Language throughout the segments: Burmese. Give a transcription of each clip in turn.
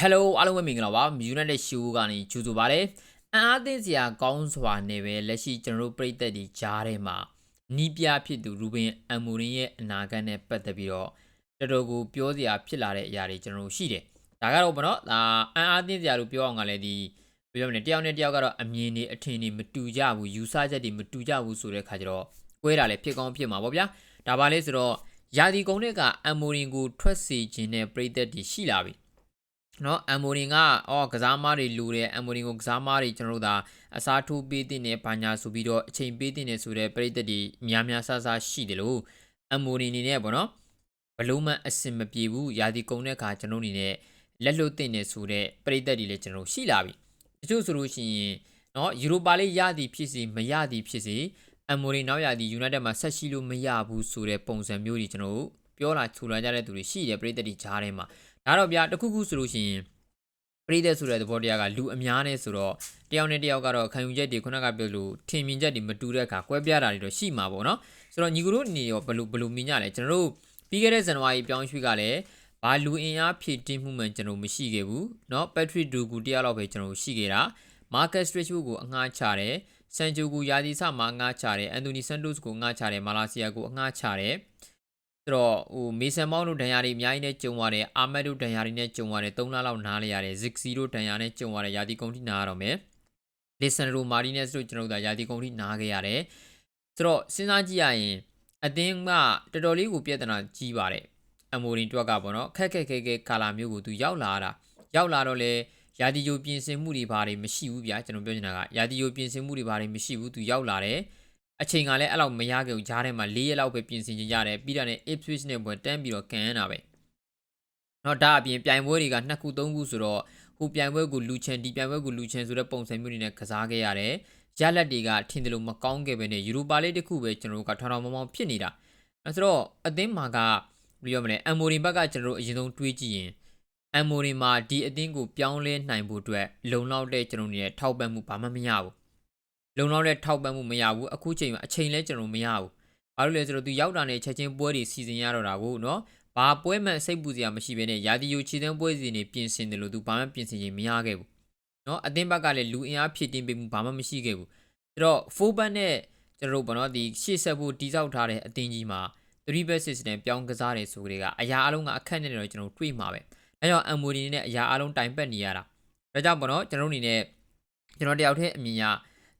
Hello အားလုံးပဲမင်္ဂလာပါ United Show ကနေကြိုဆိုပါရစေအံအားသင့်စရာကောင်းစွာနဲ့ပဲလက်ရှိကျွန်တော်တို့ပြည်သက်ဒီကြားထဲမှာနီးပြဖြစ်သူရူဘင်အမိုရင်ရဲ့အနာဂတ်နဲ့ပတ်သက်ပြီးတော့တော်တော်ကိုပြောစရာဖြစ်လာတဲ့အရာတွေကျွန်တော်တို့ရှိတယ်ဒါကတော့ဗောနော်ဒါအံအားသင့်စရာလို့ပြောအောင်ကလည်းဒီပြောမလဲတယောက်နဲ့တယောက်ကတော့အမြင်တွေအထင်တွေမတူကြဘူးယူဆချက်တွေမတူကြဘူးဆိုတဲ့ခါကျတော့ကွဲတာလည်းဖြစ်ကောင်းဖြစ်မှာပေါ့ဗျာဒါပါလေဆိုတော့ယာဒီကုန်းတွေကအမိုရင်ကိုထွက်စေခြင်းနဲ့ပြည်သက်တွေရှိလာပြီ နော်အမ်မိုရင်ကအော်ကစားမားတွေလူတယ်အမ်မိုရင်ကိုကစားမားတွေကျွန်တော်တို့ဒါအစားထိုးပေးတဲ့နဲ့ဘာညာဆိုပြီးတော့အချိန်ပေးတဲ့နဲ့ဆိုတဲ့ပြည်သက်တွေများများဆဆရှိတယ်လို့အမ်မိုရင်နေနဲ့ပေါ့နော်ဘလုံးမအစင်မပြေဘူးယာဒီကုံတဲ့အခါကျွန်တော်အနေနဲ့လက်လွတ်တဲ့နဲ့ဆိုတဲ့ပြည်သက်တွေလည်းကျွန်တော်ရှိလာပြီတချို့ဆိုလို့ရှိရင်နော်ယူရိုပါလေးရသည်ဖြစ်စီမရသည်ဖြစ်စီအမ်မိုရင်နောက်ရသည်ယူနိုက်တက်မှာဆက်ရှိလို့မရဘူးဆိုတဲ့ပုံစံမျိုးတွေကျွန်တော်တို့ပြောလာထူလာကြတဲ့သူတွေရှိတယ်ပြည်သက်တွေကြားထဲမှာ ဒါတော့ဗျာတခုခုဆိုလို့ရှိရင်ပရိသတ်ဆိုတဲ့သဘောတရားကလူအများနဲ့ဆိုတော့တယောက်နဲ့တယောက်ကတော့ခံယူချက်တွေခုနကပြောလို့ထင်မြင်ချက်တွေမတူတဲ့အခါကွဲပြားတာတွေတော့ရှိမှာပေါ့နော်ဆိုတော့ညီကတို့အနေရောဘယ်လိုဘယ်လိုမြင်ကြလဲကျွန်တော်တို့ပြီးခဲ့တဲ့ဇန်နဝါရီပြောင်းရွှေ့ကလည်းဘာလူအင်အားဖြည့်တင်းမှုမှန်ကျွန်တော်မရှိခဲ့ဘူးเนาะ Patrick Dugu တယောက်လောက်ပဲကျွန်တော်ရှိခဲ့တာ Marcus Rashford ကိုအငှားချတယ်ဆန်ဂျိုကိုယာဒီဆာမှာအငှားချတယ်အန်တိုနီဆန်တိုစ်ကိုအငှားချတယ်မာလာဆီယာကိုအငှားချတယ် ဆိုတော့ဟိုမေဆန်မောင်းတို့ဒဏ်ရာတွေအများကြီးနဲ့ကြုံရတယ်အာမက်တို့ဒဏ်ရာတွေနဲ့ကြုံရတယ်3လလောက်နားလေရတယ်ဇစ်စီတို့ဒဏ်ရာနဲ့ကြုံရတယ်ယာတီကုံထိနားရတော့မယ်လီဆန်ရိုမာရီနက်စ်တို့ကျွန်တော်တို့ဒါယာတီကုံထိနားခဲ့ရတယ်ဆိုတော့စဉ်းစားကြည့်ရရင်အသင်းကတော်တော်လေးကိုပြဿနာကြီးပါတယ်အမိုရင်တွက်ကပေါ့နော်ခက်ခက်ခဲခဲကာလာမျိုးကိုသူရောက်လာတာရောက်လာတော့လေယာတီယိုပြင်ဆင်မှုတွေဘာတွေမရှိဘူးဗျာကျွန်တော်ပြောချင်တာကယာတီယိုပြင်ဆင်မှုတွေဘာတွေမရှိဘူးသူရောက်လာတယ် အချိန်ကလည်းအဲ့လောက်မရခဲ့ဘူးကြားထဲမှာ၄ရက်လောက်ပဲပြင်ဆင်ကြရတယ်ပြီးတော့လည်း Ipswich နဲ့ပွဲတန်းပြီးတော့ကန်ရတာပဲနော်ဒါအပြင်ပြိုင်ပွဲတွေကနှစ်ခုသုံးခုဆိုတော့ဟိုပြိုင်ပွဲကိုလူချန်ဒီပြိုင်ပွဲကိုလူချန်ဆိုတဲ့ပုံစံမျိုးတွေနဲ့ကစားခဲ့ရတယ်ရလက်တွေကထင်တယ်လို့မကောင်းခဲ့ပဲနဲ့ယူရိုပါလိတစ်ခုပဲကျွန်တော်တို့ကထောင်ထောင်မောင်မောင်ဖြစ်နေတာအဲဆိုတော့အသင်းမှာကဘယ်ပြောမလဲအမ်မိုရင်ဘက်ကကျွန်တော်တို့အရင်ဆုံးတွေးကြည့်ရင်အမ်မိုရင်မှာဒီအသင်းကိုပြောင်းလဲနိုင်ဖို့အတွက်လုံလောက်တဲ့ကျွန်တော်တို့ရဲ့ထောက်ပံ့မှုဘာမှမရဘူး လုံလောက်တဲ့ထောက်ပံ့မှုမရဘူးအခုချိန်မှာအချိန်လဲကျွန်တော်မရဘူးဘာလို့လဲဆိုတော့သူရောက်တာနဲ့ချက်ချင်းပွဲတွေစီစဉ်ရတော့တာကိုနော်ဘာပွဲမှစိတ်ပူစရာမရှိဘဲနဲ့ရာသီယိုခြေသန်းပွဲစီနေပြင်ဆင်တယ်လို့သူဘာမှပြင်ဆင်ခြင်းမရခဲ့ဘူးနော်အသင်းဘက်ကလည်းလူအင်အားဖြည့်တင်းပေးမှုဘာမှမရှိခဲ့ဘူးအဲ့တော့ full back နဲ့ကျွန်တော်တို့ဘောနော်ဒီရှေ့ဆက်ဖို့တိစောက်ထားတဲ့အသင်းကြီးမှာ3 back system ပြောင်းကစားတယ်ဆိုကြတဲ့ကအရာအလုံးကအခက်နဲ့တော့ကျွန်တော်တို့တွေးမှာပဲအဲကြောင့် MOD နဲ့အရာအလုံးတိုင်ပတ်နေရတာဒါကြောင့်ဘောနော်ကျွန်တော်တို့အနေနဲ့ကျွန်တော်တယောက်တည်းအမြင်ရ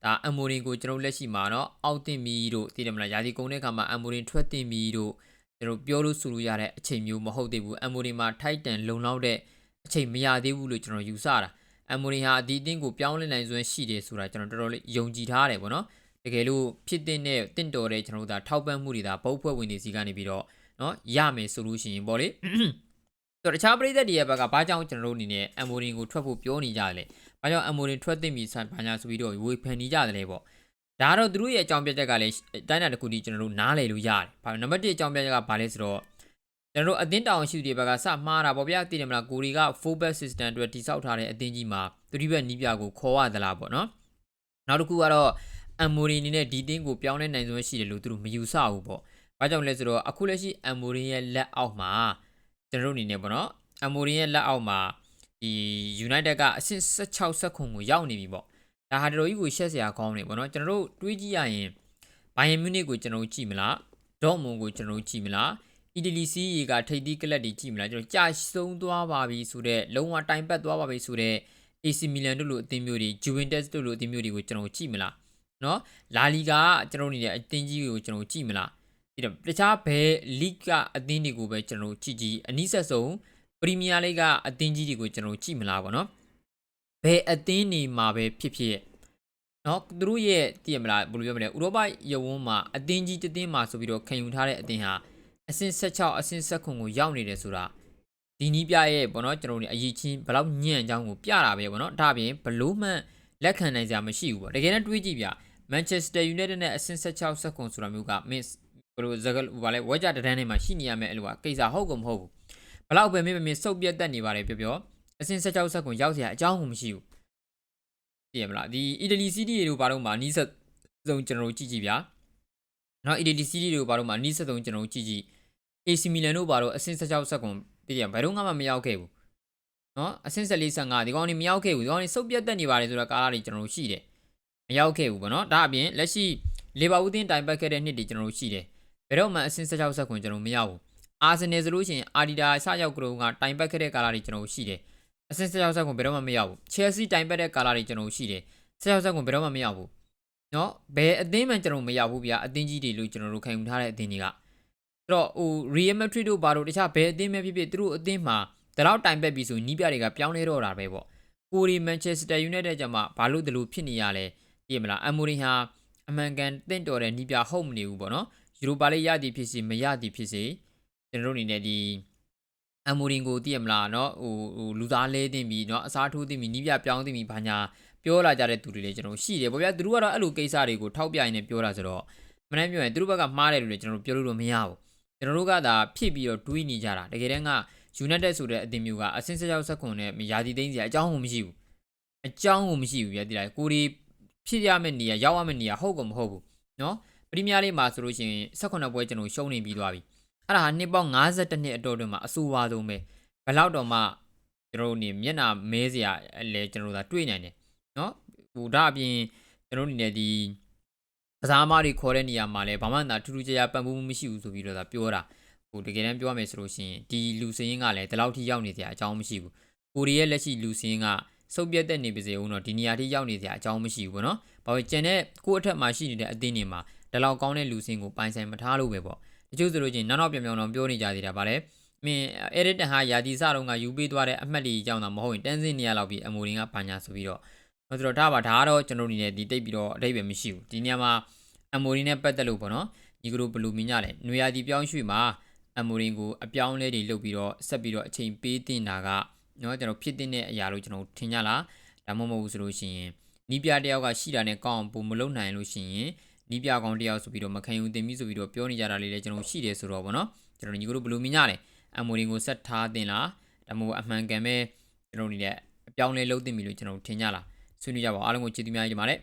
ဒါအမ်မိုရင်ကိုကျွန်တော်လက်ရှိမှာတော့အောက်တင်မီတို့သိတယ်မလားယာစီကုန်တဲ့အခါမှာအမ်မိုရင်ထွက်တင်မီတို့ကျွန်တော်ပြောလို့ဆိုလို့ရတဲ့အချိန်မျိုးမဟုတ်သေးဘူးအမ်မိုရင်မှာထိုက်တန်လုံလောက်တဲ့အချိန်မရသေးဘူးလို့ကျွန်တော်ယူဆတာအမ်မိုရင်ဟာအဒီတင်းကိုပြောင်းလဲနိုင်စွမ်းရှိတယ်ဆိုတာကျွန်တော်တော်တော်လေးယုံကြည်ထားတယ်ပေါ့နော်တကယ်လို့ဖြစ်တဲ့နဲ့တင့်တော်တဲ့ကျွန်တော်တို့ဒါထောက်ပံ့မှုတွေဒါပုတ်ဖွဲ့ဝင်တွေစီကနေပြီးတော့နော်ရမယ်ဆိုလို့ရှိရင်ပေါ့လေဆိုတော့တခြားပရိသတ်တွေရဲ့ဘက်ကဘာကြောင့်ကျွန်တော်တို့အနေနဲ့အမ်မိုရင်ကိုထွက်ဖို့ပြောနေကြတယ်လဲ ဘာကြောင့်အမိုရင်ထွက်သိမ့်ပြီဆိုဘာညာဆိုပြီးတော့ဝေဖန်နေကြတယ်လဲပေါ့။ဒါကတော့သူတို့ရဲ့အကြောင်းပြချက်ကလည်းတိုင်းတာတစ်ခုတည်းကျွန်တော်တို့နားလည်လို့ရတယ်။ဘာနံပါတ်1အကြောင်းပြချက်ကဘာလဲဆိုတော့ကျွန်တော်တို့အသင်းတောင်ရှိတွေဘက်ကစမှားတာပေါ့ဗျာသိတယ်မလားကိုရီက full back system အတွက်တိစောက်ထားတဲ့အသင်းကြီးမှာ3ဘက်နီးပြကိုခေါ်ရသလားပေါ့နော်။နောက်တစ်ခုကတော့အမိုရင်အနေနဲ့ဒီတင်းကိုပြောင်းလဲနိုင်စွမ်းရှိတယ်လို့သူတို့မယူဆဘူးပေါ့။ဘာကြောင့်လဲဆိုတော့အခုလက်ရှိအမိုရင်ရဲ့လက်အောက်မှာကျွန်တော်တို့အနေနဲ့ပေါ့နော်အမိုရင်ရဲ့လက်အောက်မှာ ဒီ United ကအဆင့်16ဆက်ခွန်ကိုရောက်နေပြီပေါ့ဒါဟာတော်တော်ကြီးကိုရှက်စရာကောင်းနေပေါ့နော်ကျွန်တော်တို့တွေးကြည့်ရရင်ဘိုင်ယန်မြူနစ်ကိုကျွန်တော်တို့ကြည့်မလားဒေါ့မွန်ကိုကျွန်တော်တို့ကြည့်မလားအီတလီစီးရီကထိပ်သီးကလပ်တွေကြည့်မလားကျွန်တော်ကြာဆုံးသွားပါပြီဆိုတော့လုံးဝတိုင်ပတ်သွားပါပြီဆိုတော့ AC Milan တို့လိုအသင်းမျိုးတွေ Juventus တို့လိုအသင်းမျိုးတွေကိုကျွန်တော်ကြည့်မလားနော်လာလီဂါကကျွန်တော်နေတဲ့အသင်းကြီးကိုကျွန်တော်ကြည့်မလားပြီးတော့တခြားဘယ် league ကအသင်းတွေကိုပဲကျွန်တော်ကြည့်ကြည့်အနည်းဆက်ဆုံးပ ရီးမီးယားလိကအသင်းကြီးတွေကိုကျွန်တော်ကြည့်မလားပေါ့နော်ဘယ်အသင်းနေမှာပဲဖြစ်ဖြစ်နော်သူတို့ရဲ့တည်ရမလားဘယ်လိုပြောမလဲဥရောပရဝန်းမှာအသင်းကြီးတစ်သင်းမှာဆိုပြီးတော့ခံယူထားတဲ့အသင်းဟာအဆင့်16အဆင့်17ကိုရောက်နေတယ်ဆိုတာဒီနီးပြရဲ့ပေါ့နော်ကျွန်တော်တို့အရေးချင်းဘယ်လောက်ညံ့အကြောင်းကိုပြတာပဲပေါ့နော်ဒါအပြင်ဘလို့မှလက်ခံနိုင်ကြမရှိဘူးပေါ့တကယ်နဲ့တွေးကြည့်ပြ Manchester United နဲ့အဆင့်16ဆက်ကွန်ဆိုတာမျိုးက miss ဘယ်လိုဇဂလဘာလဲဝက်ကြတန်းထဲမှာရှိနေရမယ်အဲ့လိုကကိစ္စဟုတ်ကုန်မဟုတ်ဘူး ဘလောက်ပဲမင်းမင်းစုပ်ပြတ်တက်နေပါတယ်ပြောပြောအဆင့်16ဆက်ကွန်ရောက်เสียအကြောင်းကိုမရှိဘူးသိရမလားဒီအီတလီစီးတီတို့ဘာလို့မှနီးစပ်ဆုံးကျွန်တော်တို့ကြည့်ကြည့်ဗျာနော်အီတလီစီးတီတို့ဘာလို့မှနီးစပ်ဆုံးကျွန်တော်တို့ကြည့်ကြည့် AC Milan တို့ဘာလို့အဆင့်16ဆက်ကွန်သိရဘယ်တော့မှမရောက်ခဲ့ဘူး နော်အဆင့်14 15ဒီကောင်နေမရောက်ခဲ့ဘူးဒီကောင်နေစုပ်ပြတ်တက်နေပါတယ်ဆိုတော့ကာလာတွေကျွန်တော်တို့ရှိတယ်မရောက်ခဲ့ဘူးပေါ့နော်ဒါအပြင်လက်ရှိလေဘာဦးတင်းတိုင်ပတ်ခဲ့တဲ့နှစ်တွေကျွန်တော်တို့ရှိတယ်ဘယ်တော့မှအဆင့်16ဆက်ခွန်ကျွန်တော်မရဘူး အာဆင်နယ်ဆိုလို့ရှိရင်အာဒီဒါဆရောက်ကြုံကတိုင်ပတ်ခဲ့တဲ့ကာလာတွေကျွန်တော်တို့ရှိတယ်အဆင့်16ဆက်ခွန်ဘယ်တော့မှမရဘူးချယ်ဆီတိုင်ပတ်တဲ့ကာလာတွေကျွန်တော်တို့ရှိတယ်16ဆက်ခွန်ဘယ်တော့မှမရဘူးနော်ဘယ်အသင်းမှကျွန်တော်မရဘူးဗျာအသင်းကြီးတွေလို့ကျွန်တော်တို့ခံယူထားတဲ့အသင်းတွေကအဲ့တော့ဟို Real Madrid တို့ဘာလို့တခြားဘယ်အသင်းပဲဖြစ်ဖြစ်သူတို့အသင်းမှာဒါတော့တိုင်ပက်ပြီဆိုနီးပြတွေကပြောင်းလဲတော့တာပဲပေါ့ကိုရီမန်ချက်စတာယူနိုက်တက်ကြမှာဘာလို့ဒီလိုဖြစ်နေရလဲသိရမလားအမိုရင်ဟာအမှန်ကန်တင့်တော်တဲ့နီးပြဟုတ်မနေဘူးပေါ့နော်ယူရိုပါလေးရသည်ဖြစ်စီမရသည်ဖြစ်စီ ကျွန်တော်တို့အနေနဲ့ဒီအမိုရင်ကိုသိရမလားเนาะဟိုဟိုလူသားလဲတင်ပြီเนาะအစားထိုးတင်ပြီနီးပြပြောင်းတင်ပြီဘာညာပြောလာကြတဲ့သူတွေလည်းကျွန်တော်ရှိတယ်ပေါ့ဗျာသူတို့ကတော့အဲ့လိုကိစ္စတွေကိုထောက်ပြရင်းနဲ့ပြောတာဆိုတော့မနေ့ပြောရင်သူတို့ဘက်ကမှားတယ်လို့လည်းကျွန်တော်တို့ပြောလို့မရဘူးကျွန်တော်တို့ကသာဖြစ်ပြီးတော့တွေးနေကြတာတကယ်တမ်းက United ဆိုတဲ့အသင်းမျိုးကအဆင့်16ဆက်ခွန်နဲ့ယာတီသိန်းစီအကြောင်းကိုမရှိဘူးအကြောင်းကိုမရှိဘူးပြတိလိုက်ကိုဒီဖြစ်ရမယ့်နေရာရောက်ရမယ့်နေရာဟုတ်ကောမဟုတ်ဘူးเนาะပရီးမီးယားလိမှာဆိုလို့ရှိရင်18ပွဲကျွန်တော်ရှုံးနေပြီးသွားပြီ အဲ့ဒါနှစ်ပေါင်း52နှစ်အတော်တွင်မှာအဆိုးဝါးဆုံးပဲဘလောက်တော့မှကျွန်တော်တို့နေမျက်နာမဲစရာလဲကျွန်တော်တို့သာတွေ့နိုင်တယ်နော်ဟိုဒါအပြင်ကျွန်တော်တို့နေဒီကစားမတွေခေါ်တဲ့နေရာမှာလဲဘာမှသာထူးထူးခြားခြားပံ့ပိုးမှုမရှိဘူးဆိုပြီးတော့သာပြောတာဟိုတကယ်တမ်းပြောရမယ်ဆိုလို့ရှိရင်ဒီလူစင်းကလည်းဒီလောက်ထိရောက်နေစရာအကြောင်းမရှိဘူးကိုရီးယားလက်ရှိလူစင်းကစုပ်ပြတ်တဲ့နေပါစေဦးတော့ဒီနေရာထိရောက်နေစရာအကြောင်းမရှိဘူးပေါ့နော်ဘာလို့ကျန်တဲ့ကိုယ့်အထက်မှာရှိနေတဲ့အသင်းတွေမှာဒီလောက်ကောင်းတဲ့လူစင်းကိုပိုင်ဆိုင်မထားလို့ပဲပေါ့ ချို့ဆိုလို့ချင်းနောက်နောက်ပြောင်ပြောင်တော့ပြောနေကြသေးတာပါလေမင်း edit ဟာယာတီစတော့ကယူပေးသွားတဲ့အမှတ်လေးကြောင့်တော့မဟုတ်ရင်တန်းစင်းနေရလောက်ပြီးအမူရင်းကဘာညာဆိုပြီးတော့ဆိုတော့ဒါပါဒါကတော့ကျွန်တော်အနေနဲ့ဒီတိတ်ပြီးတော့အဓိပ္ပာယ်မရှိဘူးဒီနေရာမှာအမူရင်းနဲ့ပတ်သက်လို့ပေါ့နော်ညီကတို့ဘလူမင်းကြတယ်နွေရာတီပြောင်းရွှေ့မှာအမူရင်းကိုအပြောင်းလဲတွေလုပ်ပြီးတော့ဆက်ပြီးတော့အချိန်ပေးတင်တာကနော်ကျွန်တော်ဖြစ်တဲ့အရာလို့ကျွန်တော်ထင်ကြလားဒါမှမဟုတ်ဆိုလို့ရှိရင်နီးပြားတယောက်ကရှိတာနဲ့ကောင်းအောင်ပုံမလုပ်နိုင်လို့ရှိရင် နီးပြကောင်တယောက်ဆိုပြီးတော့မခံယူတင်ပြီးဆိုပြီးတော့ပြောနေကြတာလေးလည်းကျွန်တော်ရှိတယ်ဆိုတော့ဗောနော်ကျွန်တော်ညီကိုတို့ဘယ်လိုမြင်ကြလဲအမိုရင်ကိုဆက်ထားတင်လားဒါမှမဟုတ်အမှန်ကန်ပဲကျွန်တော်အနေနဲ့အပြောင်းလဲလုပ်တင်ပြီလို့ကျွန်တော်ထင်ကြလားဆွေးနွေးကြပါဦးအားလုံးကိုကျေးဇူးများကြီးတင်ပါတယ်